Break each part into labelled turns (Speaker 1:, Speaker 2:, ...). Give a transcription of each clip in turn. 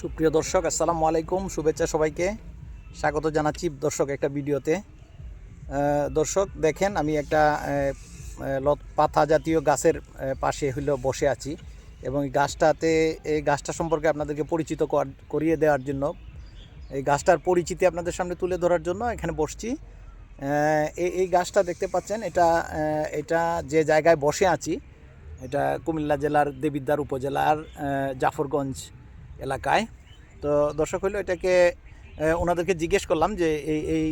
Speaker 1: সুপ্রিয় দর্শক, আসসালামু আলাইকুম। শুভেচ্ছা সবাইকে। স্বাগত জানাচ্ছি দর্শক একটা ভিডিওতে। দর্শক, দেখেন, আমি একটা লত, পাতা জাতীয় গাছের পাশে হইল বসে আছি এবং এই গাছটাতে, এই গাছটা সম্পর্কে আপনাদেরকে পরিচিত কর- করিয়ে দেওয়ার জন্য, এই গাছটার পরিচিতি আপনাদের সামনে তুলে ধরার জন্য এখানে বসছি। এই এই গাছটা দেখতে পাচ্ছেন, এটা এটা যে জায়গায় বসে আছি, এটা কুমিল্লা জেলার দেবিদ্বার উপজেলার জাফরগঞ্জ এলাকায়। তো দর্শক হইল, এটাকে ওনাদেরকে জিজ্ঞেস করলাম যে এই এই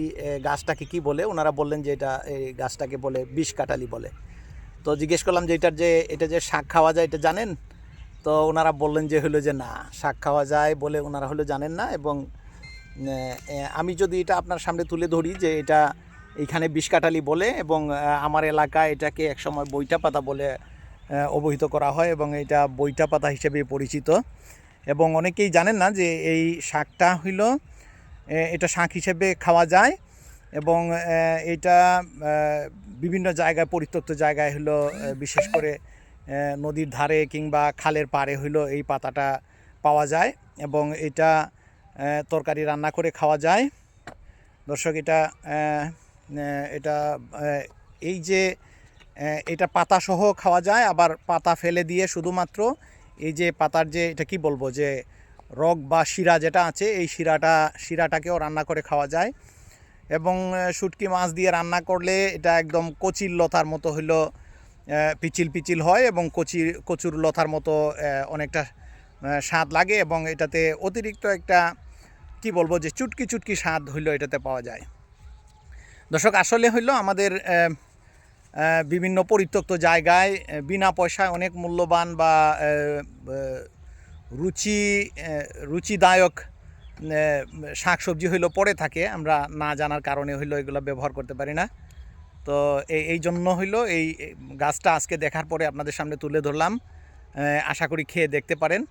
Speaker 1: গাছটাকে কি বলে? ওনারা বললেন যে এটা এই গাছটাকে বলে বিষ কাটালি বলে। তো জিজ্ঞেস করলাম যে এটার যে, এটা যে শাক খাওয়া যায় এটা জানেন? তো ওনারা বললেন যে হলো যে না, শাক খাওয়া যায় বলে ওনারা হলো জানেন না এবং আমি যদি এটা আপনার সামনে তুলে ধরি যে এটা এইখানে বিষ বিষকাটালি বলে এবং আমার এলাকায় এটাকে একসময় বইটা পাতা বলে অবহিত করা হয় এবং এটা বইটা পাতা হিসেবে পরিচিত। এবং অনেকেই জানেন না যে এই শাকটা হইল এটা শাক হিসেবে খাওয়া যায় এবং এটা বিভিন্ন জায়গায়, পরিত্যক্ত জায়গায় হলো বিশেষ করে নদীর ধারে কিংবা খালের পাড়ে হইল এই পাতাটা পাওয়া যায় এবং এটা তরকারি রান্না করে খাওয়া যায়। দর্শক, এটা এটা এই যে এটা পাতা সহ খাওয়া যায়, আবার পাতা ফেলে দিয়ে শুধুমাত্র এই যে পাতার যে, এটা কি বলব, যে রগ বা শিরা যেটা আছে, এই শিরাটা, শিরাটাকেও রান্না করে খাওয়া যায়। এবং শুটকি মাছ দিয়ে রান্না করলে এটা একদম কচির লতার মতো হইল পিচিল পিচিল হয় এবং কচি কচুর লতার মতো অনেকটা স্বাদ লাগে এবং এটাতে অতিরিক্ত একটা, কি বলব, যে চুটকি চুটকি স্বাদ হইল এটাতে পাওয়া যায়। দর্শক, আসলে হইল আমাদের বিভিন্ন পরিত্যক্ত জায়গায় বিনা পয়সায় অনেক মূল্যবান বা রুচি রুচিদায়ক শাক সবজি হইল পড়ে থাকে। আমরা না জানার কারণে হইল এগুলো ব্যবহার করতে পারি না। তো এই এই জন্য হইল এই গাছটা আজকে দেখার পরে আপনাদের সামনে তুলে ধরলাম। আশা করি খেয়ে দেখতে পারেন।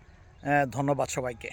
Speaker 1: ধন্যবাদ সবাইকে।